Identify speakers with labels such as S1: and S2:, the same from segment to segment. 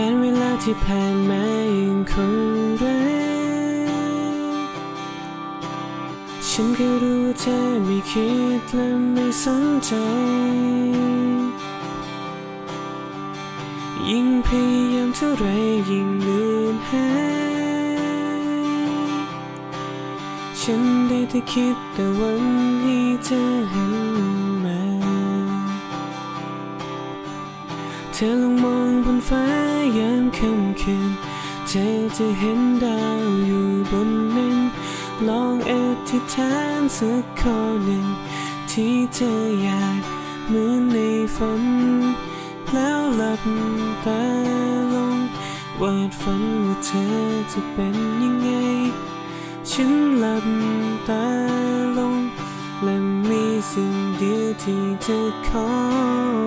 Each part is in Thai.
S1: การเวลาที่ผ่านมายังคงรักฉันก็รู้ว่าเธอไม่คิดและไม่สนใจ ยิ่งพยายามเท่าไรยิ่งเลือนหายฉันได้แต่คิดแต่หวันให้เธอหันมา เธอลองมองบนฟ้า ยามค่ำคืน เธอจะเห็นดาวอยู่บนนั้นลองอธิษฐานสักข้อหนึ่ง ที่เธออยากเหมือนในฝัน แล้วหลับตาลงวาดฝันว่าเธอจะเป็นยังไง ฉันหลับตาลง และมีสิ่งเดียวที่จะขอ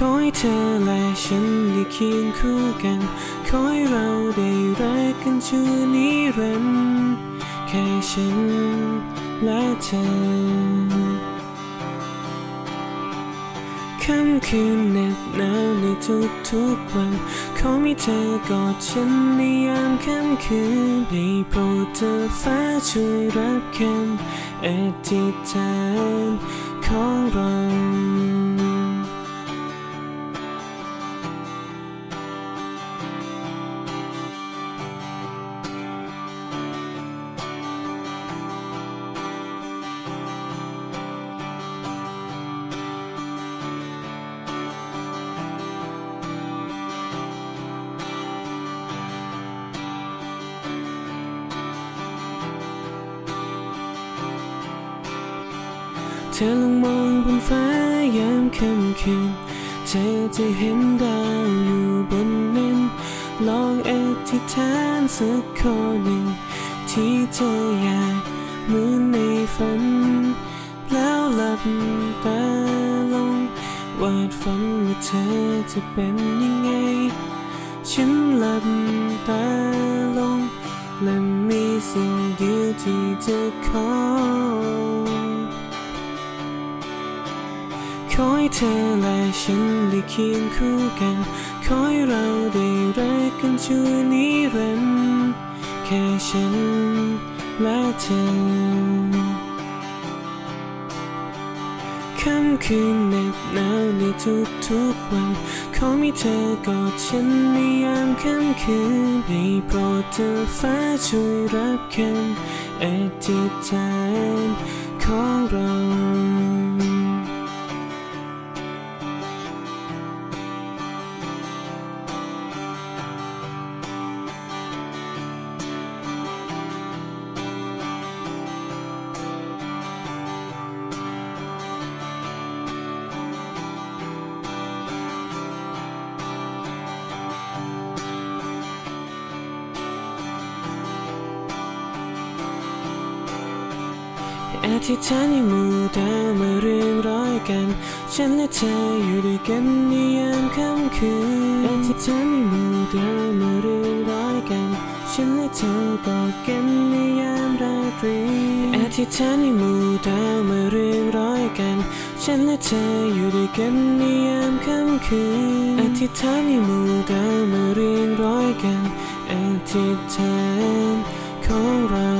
S1: ขอให้เธอและฉันได้เคียงคู่กัน ขอให้เราได้รักกันชั่วนิรันดร์แค่ฉันและเธอค่ำคืนเหน็บหนาวในทุกๆวัน ขอมีเธอกอดฉันในยามค่ำคืนได้โปรดเธอฟ้าช่วยรับคำอธิษฐานของเรา ธอลองมองบนฟ้ายามค่ำคืน เธอจะเห็นดาวอยู่บนนั้นลองอธิษฐานสักข้อหนึ่ง ที่เธออยากเหมือนในฝัน แล้วหลับตาลงวาดฝันว่าเธอจะเป็นยังไง ฉันหลับตาลง และมีสิ่งเดียวที่จะขอ ขอให้เธอและฉันได้เคียงคู่กัน ขอให้เราได้รักกันชั่วนิรันดร์แค่ฉันและเธอค่ำคืนเหน็บหนาวในทุกๆวัน ขอมีเธอกอดฉันในยามค่ำคืนได้โปรดเธอฟ้าช่วยรับคำอธิษฐานของเรา อธิษฐานให้หมู่ดาวมาเรียงร้อยกัน ฉันและเธออยู่ด้วยกันในยามค่ำคืนอธิษฐานให้หมู่ดาวมาเรียงร้อยกัน ฉันและเธอกอดกันในยามราตรีอธิษฐานให้หมู่ดาวมาเรียงร้อยกัน ฉันและเธออยู่ด้วยกันในยามค่ำคืนอธิษฐานให้หมู่ดาวมาเรียงร้อยกันอธิษฐานของเรา